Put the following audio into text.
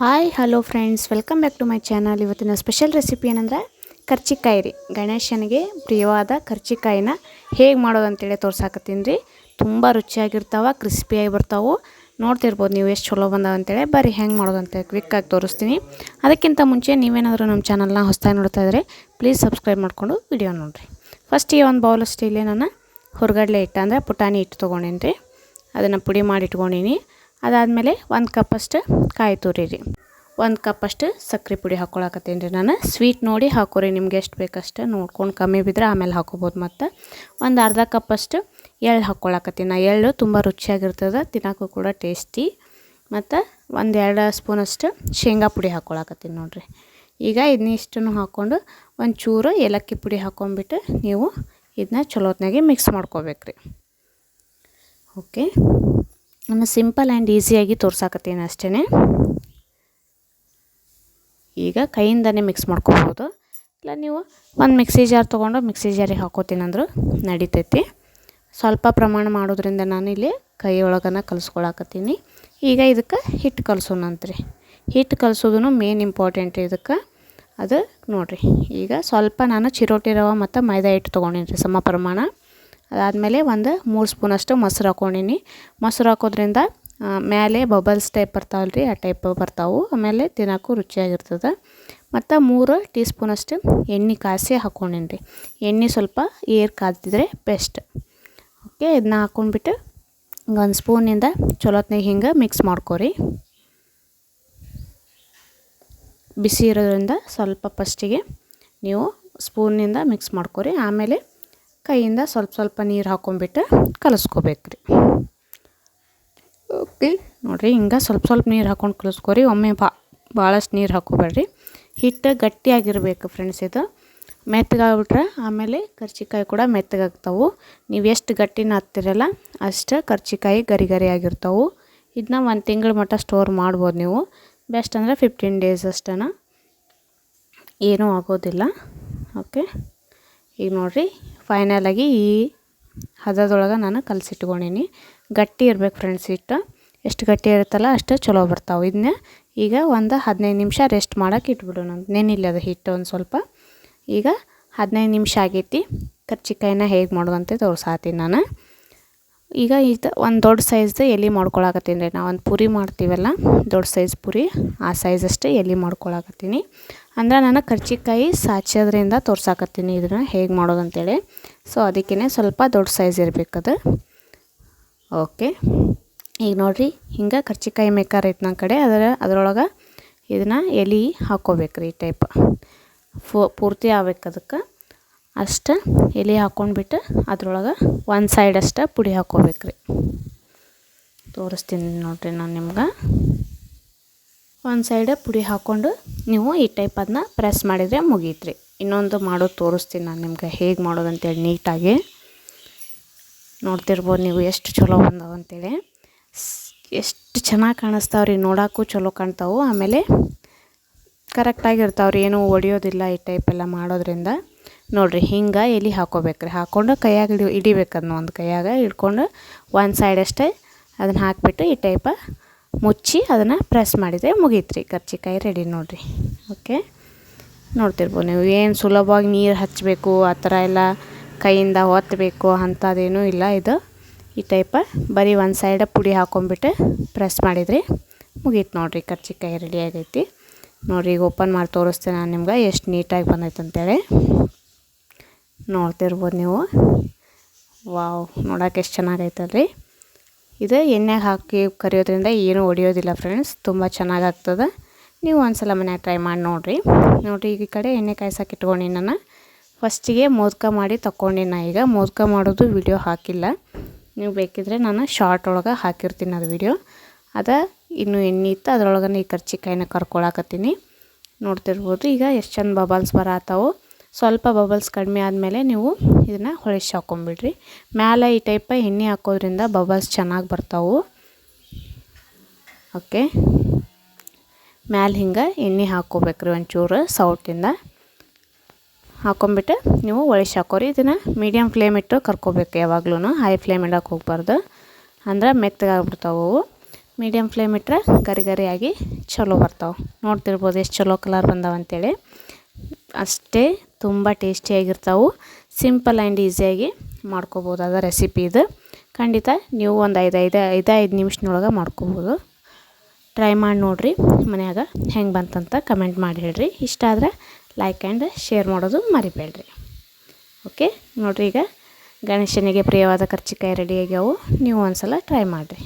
Hi, hello friends. Welcome back to my channel. ಇವತ್ತಿನ special recipe ಏನಂದರೆ ಕರ್ಚಿಕಾಯಿ ರೀ. ಗಣೇಶನಿಗೆ ಪ್ರಿಯವಾದ ಕರ್ಚಿಕಾಯಿನ ಹೇಗೆ ಮಾಡೋದು ಅಂತೇಳಿ ತೋರ್ಸಾಕತ್ತೀನಿ ರೀ. ತುಂಬ ರುಚಿಯಾಗಿರ್ತಾವೆ ಕ್ರಿಸ್ಪಿಯಾಗಿ ಬರ್ತಾವೆ ನೋಡ್ತಿರ್ಬೋದು ನೀವು ಎಷ್ಟು ಚಲೋ ಬಂದಾವ ಅಂತೇಳಿ. ಬರೀ ಹೆಂಗೆ ಮಾಡೋದು ಅಂತ ಕ್ವಿಕ್ಕಾಗಿ ತೋರಿಸ್ತೀನಿ. ಅದಕ್ಕಿಂತ ಮುಂಚೆ ನೀವೇನಾದರೂ ನಮ್ಮ ಚಾನಲ್ನ ಹೊಸದಾಗಿ ನೋಡ್ತಾ ಇದ್ದರೆ ಪ್ಲೀಸ್ ಸಬ್ಸ್ಕ್ರೈಬ್ ಮಾಡಿಕೊಂಡು ವಿಡಿಯೋ ನೋಡಿರಿ. ಈ ಒಂದು ಬೌಲಷ್ಟು ಇಲ್ಲಿ ನಾನು ಹೊರಗಡ್ಲೆ ಇಟ್ಟ ಅಂದರೆ ಪುಟಾಣಿ ಹಿಟ್ಟು ತೊಗೊಂಡೀನಿ ರೀ ಅದನ್ನು ಪುಡಿ ಮಾಡಿ ಇಟ್ಕೊಂಡೀನಿ. ಅದಾದಮೇಲೆ ಒಂದು ಕಪ್ಪಷ್ಟು ಕಾಯಿ ತುರಿ ರೀ ಒಂದು ಕಪ್ಪಷ್ಟು ಸಕ್ಕರೆ ಪುಡಿ ಹಾಕ್ಕೊಳಕತ್ತೀನಿ ರೀ ನಾನು. ಸ್ವೀಟ್ ನೋಡಿ ಹಾಕೋರಿ, ನಿಮ್ಗೆ ಎಷ್ಟು ಬೇಕಷ್ಟು ನೋಡ್ಕೊಂಡು ಕಮ್ಮಿ ಬಿದ್ದರೆ ಆಮೇಲೆ ಹಾಕೋಬೋದು ಮತ್ತು. ಒಂದು ಅರ್ಧ ಕಪ್ಪಷ್ಟು ಎಳ್ಳು ಹಾಕ್ಕೊಳಕತ್ತೀನಿ ನಾ ಎಳ್ಳು ತುಂಬ ರುಚಿಯಾಗಿರ್ತದೆ, ತಿನ್ನೋಕ್ಕೂ ಕೂಡ ಟೇಸ್ಟಿ ಮತ್ತು ಒಂದು ಎರಡು ಸ್ಪೂನಷ್ಟು ಶೇಂಗಾ ಪುಡಿ ಹಾಕ್ಕೊಳಕತ್ತೀನಿ ನೋಡಿರಿ. ಈಗ ಇದನ್ನಿಷ್ಟನ್ನು ಹಾಕ್ಕೊಂಡು ಒಂದು ಚೂರು ಏಲಕ್ಕಿ ಪುಡಿ ಹಾಕ್ಕೊಂಬಿಟ್ಟು ನೀವು ಇದನ್ನ ಚಲೋತ್ನಾಗೆ ಮಿಕ್ಸ್ ಮಾಡ್ಕೋಬೇಕ್ರಿ. ಓಕೆ ನಾನು ಸಿಂಪಲ್ ಆ್ಯಂಡ್ ಈಸಿಯಾಗಿ ತೋರ್ಸಾಕತ್ತೀನಿ ಅಷ್ಟೇ ಈಗ ಕೈಯಿಂದನೇ ಮಿಕ್ಸ್ ಮಾಡ್ಕೋಬೋದು. ಇಲ್ಲ, ನೀವು ಒಂದು ಮಿಕ್ಸಿ ಜಾರ್ ತೊಗೊಂಡು ಮಿಕ್ಸಿ ಜಾರಿಗೆ ಹಾಕೋತೀನಂದ್ರು ನಡಿತೈತಿ. ಸ್ವಲ್ಪ ಪ್ರಮಾಣ ಮಾಡೋದ್ರಿಂದ ನಾನು ಇಲ್ಲಿ ಕೈಯೊಳಗನ ಕಲಿಸ್ಕೊಳಕತ್ತೀನಿ. ಈಗ ಇದಕ್ಕೆ ಹಿಟ್ಟು ಕಲಸೋಣಂತ್ರಿ ಹಿಟ್ಟು ಕಲಸೋದು ಮೇನ್ ಇಂಪಾರ್ಟೆಂಟ್ ಇದಕ್ಕೆ. ಅದು ನೋಡಿರಿ, ಈಗ ಸ್ವಲ್ಪ ನಾನು ಚಿರೋಟಿ ರವೆ ಮತ್ತು ಮೈದಾ ಹಿಟ್ಟು ತೊಗೊಂಡಿನಿ ರೀ ಸಮ ಪ್ರಮಾಣ. ಅದಾದಮೇಲೆ ಒಂದು ಮೂರು ಸ್ಪೂನಷ್ಟು ಮೊಸರು ಹಾಕೊಂಡಿನಿ ಮೊಸರು ಹಾಕೋದ್ರಿಂದ ಮೇಲೆ ಬಬಲ್ಸ್ ಟೈಪ್ ಬರ್ತಾವಲ್ಲ ರೀ ಆ ಟೈಪ್ ಬರ್ತಾವೆ. ಆಮೇಲೆ ತಿನ್ನೋಕ್ಕೂ ರುಚಿಯಾಗಿರ್ತದೆ. ಮತ್ತು ಮೂರು ಟೀ ಸ್ಪೂನಷ್ಟು ಎಣ್ಣೆ ಕಾಯಿಸಿ ಹಾಕ್ಕೊಂಡೀನಿ ರೀ ಎಣ್ಣೆ ಸ್ವಲ್ಪ ಏರ್ ಕಾದಿದ್ರೆ ಬೆಸ್ಟ್ ಓಕೆ ಇದನ್ನ ಹಾಕ್ಕೊಂಡ್ಬಿಟ್ಟು ಒಂದು ಸ್ಪೂನಿಂದ ಚಲೋತ್ನಾಗ ಹಿಂಗೆ ಮಿಕ್ಸ್ ಮಾಡ್ಕೋರಿ. ಬಿಸಿ ಇರೋದ್ರಿಂದ ಸ್ವಲ್ಪ ಫಸ್ಟಿಗೆ ನೀವು ಸ್ಪೂನಿಂದ ಮಿಕ್ಸ್ ಮಾಡ್ಕೋರಿ. ಆಮೇಲೆ ಕೈಯಿಂದ ಸ್ವಲ್ಪ ಸ್ವಲ್ಪ ನೀರು ಹಾಕೊಂಡ್ಬಿಟ್ಟು ಕಲಿಸ್ಕೋಬೇಕು ರೀ ಓಕೆ, ನೋಡಿರಿ ಹಿಂಗೆ ಸ್ವಲ್ಪ ಸ್ವಲ್ಪ ನೀರು ಹಾಕೊಂಡು ಕಲಿಸ್ಕೊರಿ. ಒಮ್ಮೆ ಬಾ, ಭಾಳಷ್ಟು ನೀರು ಹಾಕೋಬೇಡ್ರಿ. ಹಿಟ್ಟು ಗಟ್ಟಿಯಾಗಿರಬೇಕು ಫ್ರೆಂಡ್ಸ್ ಇದು. ಮೆತ್ತಗಾಗ್ಬಿಟ್ರೆ ಆಮೇಲೆ ಕರ್ಚಿಕಾಯಿ ಕೂಡ ಮೆತ್ತಗಾಗ್ತಾವೆ. ನೀವು ಎಷ್ಟು ಗಟ್ಟಿನ ಹತ್ತಿರಲ್ಲ ಅಷ್ಟು ಕರ್ಚಿಕಾಯಿ ಗರಿ ಗರಿ ಆಗಿರ್ತಾವೆ ಇದನ್ನ ಒಂದು ತಿಂಗಳ ಮಟ್ಟ ಸ್ಟೋರ್ ಮಾಡ್ಬೋದು ನೀವು. ಬೆಸ್ಟ್ ಅಂದರೆ ಫಿಫ್ಟೀನ್ ಡೇಸ್ ಅಷ್ಟನ. ಏನೂ ಆಗೋದಿಲ್ಲ. ಓಕೆ ಈಗ ನೋಡಿರಿ ಫೈನಲಾಗಿ ಈ ಹದದೊಳಗೆ ನಾನು ಕಲಸಿಟ್ಕೊಂಡೀನಿ. ಗಟ್ಟಿ ಇರ್ಬೇಕು ಫ್ರೆಂಡ್ಸ್ ಹಿಟ್ಟು ಎಷ್ಟು ಗಟ್ಟಿ ಇರುತ್ತಲ್ಲ ಅಷ್ಟು ಚಲೋ ಬರ್ತಾವೆ. ಇದನ್ನ ಈಗ ಒಂದು ಹದಿನೈದು ನಿಮಿಷ ರೆಸ್ಟ್ ಮಾಡೋಕೆ ಇಟ್ಬಿಡೋಣ ನೆನಿಲ್ಲ ಅದು ಹಿಟ್ಟು ಒಂದು ಸ್ವಲ್ಪ. ಈಗ ಹದಿನೈದು ನಿಮಿಷ ಆಗೈತಿ. ಕರ್ಚಿಕಾಯಿನ ಹೇಗೆ ಮಾಡೋದಂತೆ ತೋರ್ಸಾತೀನಿ ನಾನು. ಈಗ ಇದು ಒಂದು ದೊಡ್ಡ ಸೈಜ್ದು ಎಲೆ ಮಾಡ್ಕೊಳಕತ್ತೀನಿ ರೀ. ನಾವು ಒಂದು ಪುರಿ ಮಾಡ್ತೀವಲ್ಲ, ದೊಡ್ಡ ಸೈಜ್ ಪುರಿ, ಆ ಸೈಜಷ್ಟು ಎಲೆ ಮಾಡ್ಕೊಳಕತ್ತೀನಿ. ಅಂದ್ರೆ ನಾನು ಕರ್ಚಿಕಾಯಿ ಸಾಚೋದ್ರಿಂದ ತೋರ್ಸಾಕತ್ತೀನಿ. ಇದನ್ನು ಹೇಗೆ ಮಾಡೋದಂತೇಳಿ. ಸೊ ಅದಕ್ಕೇ ಸ್ವಲ್ಪ ದೊಡ್ಡ ಸೈಜ್ ಇರಬೇಕದು ಓಕೆ ಈಗ ನೋಡಿರಿ, ಹಿಂಗೆ ಕರ್ಚಿಕಾಯಿ ಮೇಕಾರ ಐತೆ ನನ್ನ ಕಡೆ. ಅದರ, ಅದರೊಳಗೆ ಇದನ್ನು ಎಲೆ ಹಾಕ್ಕೋಬೇಕ್ರಿ ಈ ಟೈಪ್ ಫು, ಪೂರ್ತಿ ಆಗ್ಬೇಕು ಅದಕ್ಕೆ. ಅಷ್ಟು ಎಲೆ ಹಾಕ್ಕೊಂಡ್ಬಿಟ್ಟು ಅದ್ರೊಳಗೆ ಒಂದು ಸೈಡ್ ಅಷ್ಟು ಪುಡಿ ಹಾಕ್ಕೋಬೇಕ್ರಿ ತೋರಿಸ್ತೀನಿ ನೋಡಿರಿ ನಾನು ನಿಮ್ಗೆ. ಒಂದು ಸೈಡ್ ಪುಡಿ ಹಾಕ್ಕೊಂಡು ನೀವು ಈ ಟೈಪ್ ಅದನ್ನ ಪ್ರೆಸ್ ಮಾಡಿದರೆ ಮುಗೀತ್ರಿ. ಇನ್ನೊಂದು ಮಾಡೋದು ತೋರಿಸ್ತೀನಿ ನಾನು ನಿಮ್ಗೆ ಹೇಗೆ ಮಾಡೋದು ಅಂತೇಳಿ ನೀಟಾಗಿ. ನೋಡ್ತಿರ್ಬೋದು ನೀವು ಎಷ್ಟು ಚಲೋ ಬಂದವು ಅಂತೇಳಿ. ಎಷ್ಟು ಚೆನ್ನಾಗಿ ಕಾಣಿಸ್ತಾವ್ರಿ, ನೋಡೋಕ್ಕೂ ಚಲೋ ಕಾಣ್ತಾವೆ. ಆಮೇಲೆ ಕರೆಕ್ಟಾಗಿರ್ತಾವ್ರಿ ಏನೂ ಒಡೆಯೋದಿಲ್ಲ ಈ ಟೈಪ್ ಎಲ್ಲ ಮಾಡೋದ್ರಿಂದ. ನೋಡಿರಿ, ಹಿಂಗೆ ಎಲೆ ಹಾಕೋಬೇಕ್ರಿ. ಹಾಕ್ಕೊಂಡು ಕೈಯಾಗ ಹಿಡಿ, ಹಿಡಿಬೇಕು ಒಂದು ಕೈಯಾಗ ಹಿಡ್ಕೊಂಡು, ಒಂದು ಸೈಡ್ ಅಷ್ಟೇ ಅದನ್ನು ಹಾಕಿಬಿಟ್ಟು ಈ ಟೈಪ ಮುಚ್ಚಿ ಅದನ್ನು ಪ್ರೆಸ್ ಮಾಡಿದರೆ ಮುಗೀತ್ರಿ. ಕರ್ಚಿಕಾಯಿ ರೆಡಿ ನೋಡಿರಿ. ಓಕೆ ನೋಡ್ತಿರ್ಬೋದು ನೀವು. ಏನು ಸುಲಭವಾಗಿ ನೀರು ಹಚ್ಚಬೇಕು ಆ ಥರ ಎಲ್ಲ ಕೈಯಿಂದ ಒತ್ತಬೇಕು ಅಂಥದ್ದೇನೂ ಇಲ್ಲ ಇದು. ಈ ಟೈಪ ಬರೀ ಒಂದು ಸೈಡ ಪುಡಿ ಹಾಕೊಂಡ್ಬಿಟ್ಟು ಪ್ರೆಸ್ ಮಾಡಿದರೆ ಮುಗೀತು ನೋಡಿರಿ. ಕರ್ಜಿಕಾಯಿ ರೆಡಿ ಆಗೈತಿ. ನೋಡಿರಿ, ಈಗ ಓಪನ್ ಮಾಡಿ ತೋರಿಸ್ತೇನೆ ನಾನು ನಿಮ್ಗೆ. ಎಷ್ಟು ನೀಟಾಗಿ ಬಂದೈತೆ ಅಂತೇಳಿ. ನೋಡ್ತಿರ್ಬೋದು ನೀವು. ವಾವ್ ನೋಡೋಕೆ ಎಷ್ಟು ಚೆನ್ನಾಗೈತಲ್ರಿ. ಇದು. ಎಣ್ಣೆಗೆ ಹಾಕಿ ಕರಿಯೋದ್ರಿಂದ ಏನೂ ಒಡೆಯೋದಿಲ್ಲ ಫ್ರೆಂಡ್ಸ್. ತುಂಬ ಚೆನ್ನಾಗಾಗ್ತದೆ. ನೀವು ಒಂದು ಸಲ ಮನ್ಯಾಗ ಟ್ರೈ ಮಾಡಿ ನೋಡಿರಿ. ನೋಡಿರಿ ಈಗ ಈ ಕಡೆ ಎಣ್ಣೆ ಕಾಯ್ಸಕ್ಕೆ ಇಟ್ಕೊಂಡು ನಾನು. ಫಸ್ಟಿಗೆ ಮೋದಕ ಮಾಡಿ ತಗೊಂಡಿನ ಈಗ. ಮೋದಕ ಮಾಡೋದು ವಿಡಿಯೋ ಹಾಕಿಲ್ಲ. ನೀವು ಬೇಕಿದ್ರೆ ನಾನು ಶಾರ್ಟ್ ಒಳಗೆ ಹಾಕಿರ್ತೀನಿ ಅದು ವಿಡಿಯೋ. ಅದ ಇನ್ನೂ ಎಣ್ಣೆ ಇತ್ತು. ಅದ್ರೊಳಗೆ ಈ ಕರ್ಚಿಕಾಯಿನ ಕರ್ಕೊಳಕತ್ತೀನಿ. ನೋಡ್ತಿರ್ಬೋದು. ಈಗ ಎಷ್ಟು ಚಂದ ಬಬಲ್ಸ್ ಬರತ್ತಾವು ಸ್ವಲ್ಪ ಬಬಲ್ಸ್ ಕಡಿಮೆ ಆದಮೇಲೆ ನೀವು ಇದನ್ನು ಹೊಳಿಸಿ ಹಾಕೊಂಬಿಡ್ರಿ. ಮ್ಯಾಲೆ ಈ ಟೈಪ ಎಣ್ಣೆ ಹಾಕೋದ್ರಿಂದ ಬಬಲ್ಸ್ ಚೆನ್ನಾಗಿ ಬರ್ತಾವೆ. ಓಕೆ ಮ್ಯಾಲೆ ಹಿಂಗೆ ಎಣ್ಣೆ ಹಾಕ್ಕೋಬೇಕ್ರಿ ಒಂಚೂರು ಸೌಟಿಂದ ಹಾಕ್ಕೊಂಬಿಟ್ಟು ನೀವು ಒಳಿಸಿ ಹಾಕೋರಿ. ಇದನ್ನು ಮೀಡಿಯಮ್ ಫ್ಲೇಮ್ ಇಟ್ಟು ಕರ್ಕೋಬೇಕು ಯಾವಾಗ್ಲೂ ಹೈ ಫ್ಲೇಮ್ ಇಡೋಕೆ ಹೋಗ್ಬಾರ್ದು. ಅಂದ್ರೆ ಮೆತ್ತಗಾಗ್ಬಿಡ್ತಾವೆ ಮೀಡಿಯಮ್ ಫ್ಲೇಮ್ ಇಟ್ಟರೆ ಗರಿ ಗರಿಯಾಗಿ ಚಲೋ ಬರ್ತಾವೆ. ನೋಡ್ತಿರ್ಬೋದು ಎಷ್ಟು ಚಲೋ ಕಲರ್ ಬಂದಾವ ಅಂತೇಳಿ ಅಷ್ಟೇ ತುಂಬ ಟೇಸ್ಟಿಯಾಗಿರ್ತಾವೆ. ಸಿಂಪಲ್ ಆ್ಯಂಡ್ ಈಸಿಯಾಗಿ ಮಾಡ್ಕೋಬೋದಾದ ರೆಸಿಪಿ ಇದು. ಖಂಡಿತ ನೀವು ಒಂದು ಐದು ಐದು ಐದು ಐದು ನಿಮಿಷದೊಳಗೆ ಮಾಡ್ಕೋಬೋದು. ಟ್ರೈ ಮಾಡಿ ನೋಡಿರಿ. ಮನ್ಯಾಗ ಹೆಂಗೆ ಬಂತಂತ ಕಮೆಂಟ್ ಮಾಡಿ ಹೇಳ್ರಿ. ಇಷ್ಟ ಆದರೆ ಲೈಕ್ ಆ್ಯಂಡ್ ಶೇರ್ ಮಾಡೋದು ಮರಿಬೇಡ್ರಿ. ಓಕೆ ನೋಡಿರಿ ಈಗ ಗಣೇಶನಿಗೆ ಪ್ರಿಯವಾದ ಖರ್ಚಿಕಾಯಿ ರೆಡಿ ಆಗ್ಯಾವು. ನೀವು ಒಂದು ಸಲ ಟ್ರೈ ಮಾಡಿರಿ.